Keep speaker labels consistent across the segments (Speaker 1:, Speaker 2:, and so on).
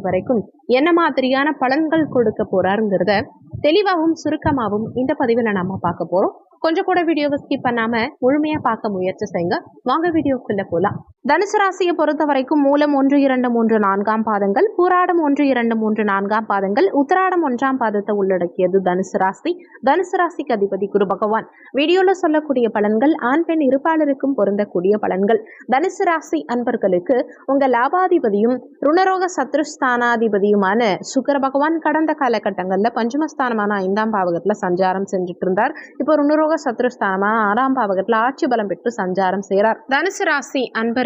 Speaker 1: வரைக்கும் என்ன மாதிரியான பலன்கள் கொடுக்க போறாருங்கிறத தெளிவாகவும் சுருக்கமாகவும் இந்த பதிவில் நாம பார்க்க போறோம். கொஞ்சம் கூட வீடியோவை ஸ்கிப் பண்ணாம முழுமையா பார்க்க முயற்சி செய்யுங்க. வாங்க வீடியோக்குள்ள போலாம். தனுசு ராசியை பொறுத்த வரைக்கும் மூலம் ஒன்று இரண்டு மூன்று நான்காம் பாதங்கள் பூராடம் ஒன்று இரண்டு மூன்று நான்காம் பாதங்கள் உத்தராடம் ஒன்றாம் பாதத்தை உள்ளடக்கியது தனுசு ராசி. தனுசு ராசிக்கு அதிபதி குரு பகவான். வீடியோல சொல்லக்கூடிய பலன்கள் ஆண் பெண் இருப்பாளருக்கும் பொருந்தக்கூடிய பலன்கள். தனுசு ராசி அன்பர்களுக்கு உங்க லாபாதிபதியும் ருணரோக சத்ருஸ்தானாதிபதியுமான சுக்கர பகவான் கடந்த காலகட்டங்கள்ல பஞ்சமஸ்தானமான ஐந்தாம் பாவகத்துல சஞ்சாரம் செஞ்சுட்டு இருந்தார் இப்போ ருணரோக சத்ருஸ்தானமான ஆறாம் பாவகத்துல ஆட்சி பலம் பெற்று சஞ்சாரம் செய்கிறார் தனுசு ராசி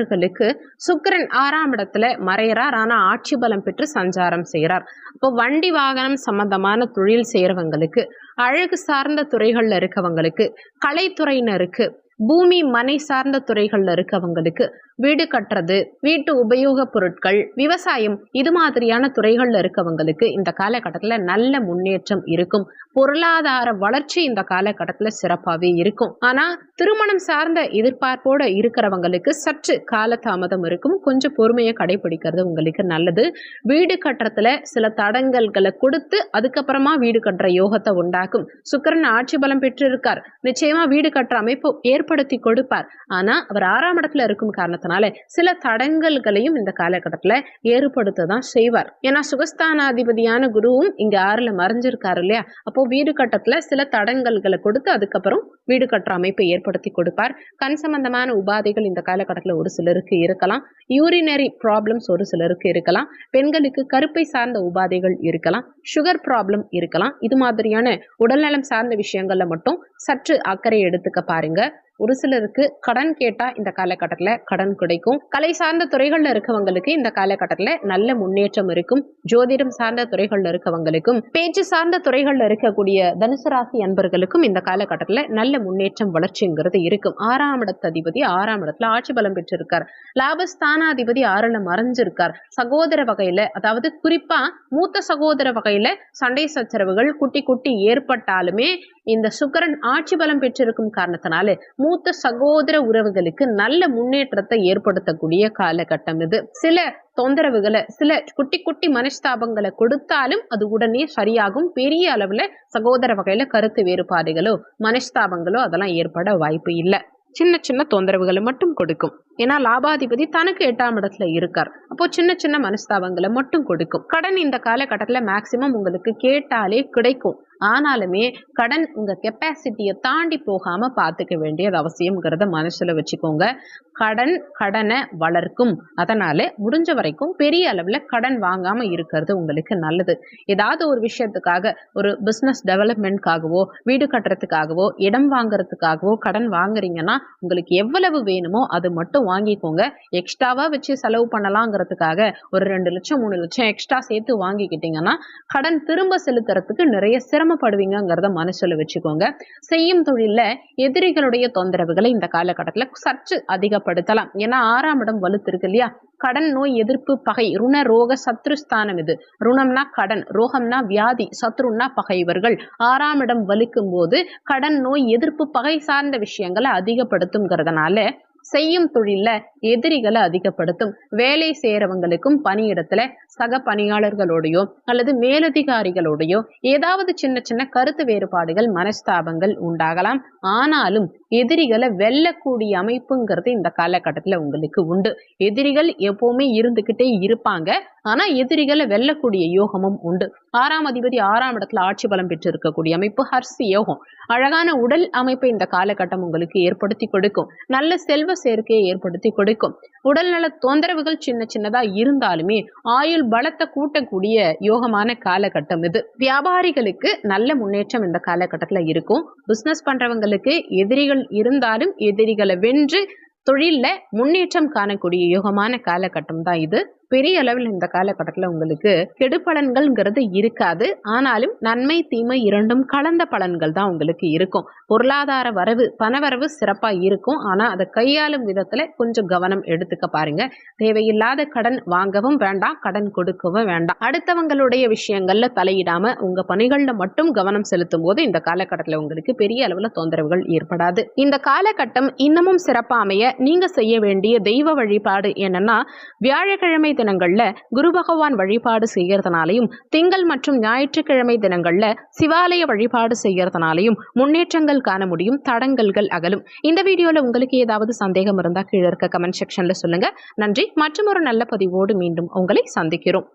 Speaker 1: அன்பர்களுக்கு சுக்கிரன் ஆறாம் இடத்துல மறையிறார். ஆனால் ஆட்சி பலம் பெற்று சஞ்சாரம் செய்கிறார். இப்போ வண்டி வாகனம் சம்பந்தமான தொழில் செய்கிறவங்களுக்கு அழகு சார்ந்த துறைகளில் இருக்கவங்களுக்கு கலைத்துறையினருக்கு பூமி மனை சார்ந்த துறைகளில் இருக்கவங்களுக்கு வீடு கட்டுறது வீட்டு உபயோகப் பொருட்கள் விவசாயம் இது மாதிரியான துறைகளில் இருக்கவங்களுக்கு இந்த காலகட்டத்தில் நல்ல முன்னேற்றம் இருக்கும். பொருளாதார வளர்ச்சி இந்த காலகட்டத்தில் சிறப்பாகவே இருக்கும். ஆனால் திருமணம் சார்ந்த எதிர்பார்ப்போடு இருக்கிறவங்களுக்கு சற்று காலதாமதம் இருக்கும். கொஞ்சம் பொறுமையை கடைபிடிக்கிறது உங்களுக்கு நல்லது. வீடு கட்டுறதுல சில தடங்கல்களை கொடுத்து அதுக்கப்புறமா வீடு கட்டுற யோகத்தை உண்டாக்கும். சுக்கரன் ஆட்சி பலம் பெற்றிருக்கார். நிச்சயமா வீடு கட்டுற அமைப்பு ஏற்படுத்தி கொடுப்பார். ஆனா அவர் ஆறாம் இடத்துல இருக்கும் காரணத்தினால சில தடங்கல்களையும் இந்த காலகட்டத்துல ஏற்படுத்த தான் செய்வார். ஏன்னா சுகஸ்தானாதிபதியான குருவும் இங்க ஆறுல மறைஞ்சிருக்காரு இல்லையா? அப்போ வீடு கட்டத்துல சில தடங்கல்களை கொடுத்து அதுக்கப்புறம் வீடு கட்டுற அமைப்பை ஏற்படுத்தி கொடுப்பார். கண் சம்பந்தமான உபாதைகள் இந்த காலகட்டத்தில் ஒரு சிலருக்கு இருக்கலாம். யூரினரி ப்ராப்ளம்ஸ் ஒரு சிலருக்கு இருக்கலாம். பெண்களுக்கு கருப்பை சார்ந்த உபாதைகள் இருக்கலாம். சுகர் ப்ராப்ளம் இருக்கலாம். இது மாதிரியான உடல்நலம் சார்ந்த விஷயங்கள்ல மட்டும் சற்று அக்கறை எடுத்துக்க பாருங்க. ஒரு சிலருக்கு கடன் கேட்டால் இந்த காலகட்டத்தில் கடன் கிடைக்கும். கலை சார்ந்த துறைகளில் இருக்கவங்களுக்கு இந்த காலகட்டத்தில் நல்ல முன்னேற்றம் இருக்கும். ஜோதிடம் சார்ந்த துறைகளில் இருக்கவங்களுக்கும் பேச்சு சார்ந்த துறைகளில் இருக்கக்கூடிய தனுசு ராசி அன்பர்களுக்கும் இந்த காலகட்டத்தில் நல்ல முன்னேற்றம் வளர்ச்சிங்கிறது இருக்கும். ஆறாம் இடத்து அதிபதி ஆறாம் இடத்துல ஆட்சி பலம் பெற்றிருக்கார். லாபஸ்தானாதிபதி ஆறுல மறைஞ்சிருக்கார். சகோதர வகையில அதாவது குறிப்பா மூத்த சகோதர வகையில சண்டை சச்சரவுகள் குட்டி குட்டி ஏற்பட்டாலுமே இந்த சுக்கரன் ஆட்சி பலம் பெற்றிருக்கும் காரணத்தினால மூத்த சகோதர உறவுகளுக்கு நல்ல முன்னேற்றத்தை ஏற்படுத்தக்கூடிய காலகட்டம் இது. சில தொந்தரவுகளை சில குட்டி குட்டி மனஸ்தாபங்களை கொடுத்தாலும் அது உடனே சரியாகும். பெரிய அளவுல சகோதர வகையில கருத்து வேறுபாடுகளோ மனஸ்தாபங்களோ அதெல்லாம் ஏற்பட வாய்ப்பு இல்லை. சின்ன சின்ன தொந்தரவுகளை மட்டும் கொடுக்கும். ஏன்னா லாபாதிபதி தனக்கு எட்டாம் இடத்துல இருக்கார். அப்போ சின்ன சின்ன மனஸ்தாபங்களை மட்டும் கொடுக்கும். கடன் இந்த காலகட்டத்தில் மேக்சிமம் உங்களுக்கு கேட்டாலே கிடைக்கும். ஆனாலுமே கடன் உங்க கெப்பாசிட்டியை தாண்டி போகாம பார்த்துக்க வேண்டியது அவசியம்ங்கிறத மனசுல வச்சுக்கோங்க. கடன் கடனை வளர்க்கும். அதனால முடிஞ்ச வரைக்கும் பெரிய அளவில் கடன் வாங்காம இருக்கிறது உங்களுக்கு நல்லது. ஏதாவது ஒரு விஷயத்துக்காக ஒரு பிஸ்னஸ் டெவலப்மெண்ட்காகவோ வீடு கட்டுறதுக்காகவோ இடம் வாங்குறதுக்காகவோ கடன் வாங்குறீங்கன்னா உங்களுக்கு எவ்வளவு வேணுமோ அது மட்டும் வாங்கிக்கோங்க. எக்ஸ்ட்ராவா வச்சு செலவு பண்ணலாங்கிறதுக்காக ஒரு ரெண்டு லட்சம் மூணு லட்சம் எக்ஸ்ட்ரா சேர்த்து வாங்கிக்கிட்டீங்கன்னா கடன் திரும்ப செலுத்துறதுக்கு நிறைய சிரமப்படுவீங்கிறத மனசுல வச்சுக்கோங்க. செய்யும் தொழிலில் எதிரிகளுடைய தொந்தரவுகளை இந்த காலகட்டத்தில் சற்று அதிகப்படுத்தலாம். ஏன்னா ஆறாம் இடம் வலுத்திருக்கு இல்லையா? கடன் நோய் எதிர்ப்பு பகை ருண ரோக சத்ருஸ்தானம் இது. ருணம்னா கடன் ரோகம்னா வியாதி சத்ருன்னா பகைவர்கள் ஆறாம் இடம் வலிக்கும் போது கடன் நோய் எதிர்ப்பு பகை சார்ந்த விஷயங்களை அதிகப்படுத்துங்கிறதுனால செய்யும் தொழில்ல எதிரிகளை அதிகப்படுத்தும். வேலை செய்யறவங்களுக்கும் பணியிடத்துல சக பணியாளர்களோடையோ அல்லது மேலதிகாரிகளோடையோ ஏதாவது சின்ன சின்ன கருத்து வேறுபாடுகள் மனஸ்தாபங்கள் உண்டாகலாம். ஆனாலும் எதிரிகளை வெல்லக்கூடிய அமைப்புங்கிறது இந்த காலகட்டத்தில் உங்களுக்கு உண்டு. எதிரிகள் எப்பவுமே இருந்துக்கிட்டே இருப்பாங்க. ஆனா எதிரிகளை வெல்லக்கூடிய யோகமும் உண்டு. ஆறாம் அதிபதி ஆறாம் இடத்துல ஆட்சி பலம் பெற்று இருக்கக்கூடிய அமைப்பு ஹர்சி யோகம். அழகான உடல் அமைப்பை இந்த காலகட்டம் உங்களுக்கு ஏற்படுத்தி கொடுக்கும். நல்ல செல்வ சேர்க்கையை ஏற்படுத்தி கொடுக்கும். உடல்நல தொந்தரவுகள் சின்ன சின்னதா இருந்தாலுமே ஆயுள் பலத்தை கூட்டக்கூடிய யோகமான காலகட்டம் இது. வியாபாரிகளுக்கு நல்ல முன்னேற்றம் இந்த காலகட்டத்துல இருக்கும். பிசினஸ் பண்றவங்களுக்கு எதிரிகள் இருந்தாலும் எதிரிகளை வென்று தொழில முன்னேற்றம் காணக்கூடிய யோகமான காலகட்டம் தான் இது. பெரிய அளவில் இந்த காலகட்டத்தில் உங்களுக்கு கெடுபலன்கள்ங்கிறது இருக்காது. ஆனாலும் நன்மை தீமை இரண்டும் கலந்த பலன்கள் தான் உங்களுக்கு இருக்கும். பொருளாதார வரவு பணவரவு சிறப்பாக இருக்கும். ஆனால் அதை கையாளும் விதத்தில் கொஞ்சம் கவனம் எடுத்துக்க பாருங்க. தேவையில்லாத கடன் வாங்கவும் வேண்டாம் கடன் கொடுக்கவும் வேண்டாம். அடுத்தவங்களுடைய விஷயங்களில் தலையிடாம உங்க பணிகளில் மட்டும் கவனம் செலுத்தும் போது இந்த காலகட்டத்தில் உங்களுக்கு பெரிய அளவில் தொந்தரவுகள் ஏற்படாது. இந்த காலகட்டம் இன்னமும் சிறப்பாக அமைய நீங்க செய்ய வேண்டிய தெய்வ வழிபாடு என்னன்னா வியாழக்கிழமை தினங்களில் குரு பகவான் வழிபாடு செய்கிறதுனாலையும் திங்கள் மற்றும் ஞாயிற்றுக்கிழமை தினங்கள்ல சிவாலய வழிபாடு செய்கிறதுனாலையும் முன்னேற்றங்கள் காண முடியும் தடங்கல்கள் அகலும். இந்த வீடியோல உங்களுக்கு ஏதாவது சந்தேகம் இருந்தா கீழே இருக்க கமெண்ட் செக்ஷன்ல சொல்லுங்க. நன்றி. மற்றும் ஒரு நல்ல பதிவோடு மீண்டும் உங்களை சந்திக்கிறோம்.